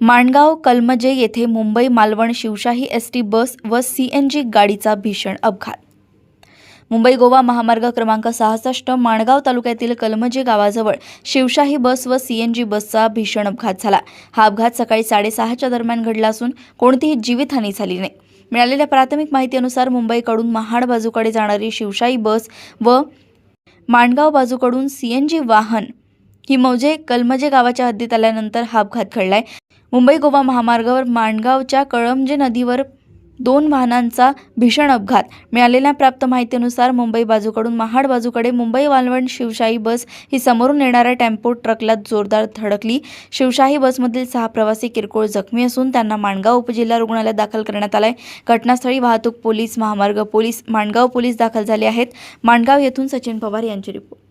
माणगाव कलमजे येथे Mumbai Malvan Shivshahi S T bus व C N G गाडीचा भीषण अपघात. मुंबई गोवा महामार्ग क्रमांक सहासष्ट माणगाव तालुक्यातील कलमजे गावाजवळ शिवशाही बस व सी एन जी बसचा भीषण अपघात झाला. हा अपघात सकाळी साडेसहाच्या दरम्यान घडला असून कोणतीही जीवितहानी झाली नाही. मिळालेल्या प्राथमिक माहितीनुसार मुंबईकडून महाड बाजूकडे जाणारी शिवशाही बस व माणगाव बाजूकडून सी एन जी वाहन ही मौजे कलमजे गावाच्या हद्दीत आल्यानंतर हा अपघात घडलाय मुंबई गोवा महामार्गावर माणगावच्या कळमजे नदीवर दोन वाहनांचा भीषण अपघात. मिळालेल्या प्राप्त माहितीनुसार मुंबई बाजूकडून महाड बाजूकडे मुंबई वालवण शिवशाही बस ही समोरून येणाऱ्या टेम्पो ट्रकला जोरदार धडकली. शिवशाही बसमधील सहा प्रवासी किरकोळ जखमी असून त्यांना माणगाव उपजिल्हा रुग्णालयात दाखल करण्यात आलाय. घटनास्थळी वाहतूक पोलीस महामार्ग पोलीस माणगाव पोलीस दाखल झाले आहेत. माणगाव येथून सचिन पवार यांची रिपोर्ट.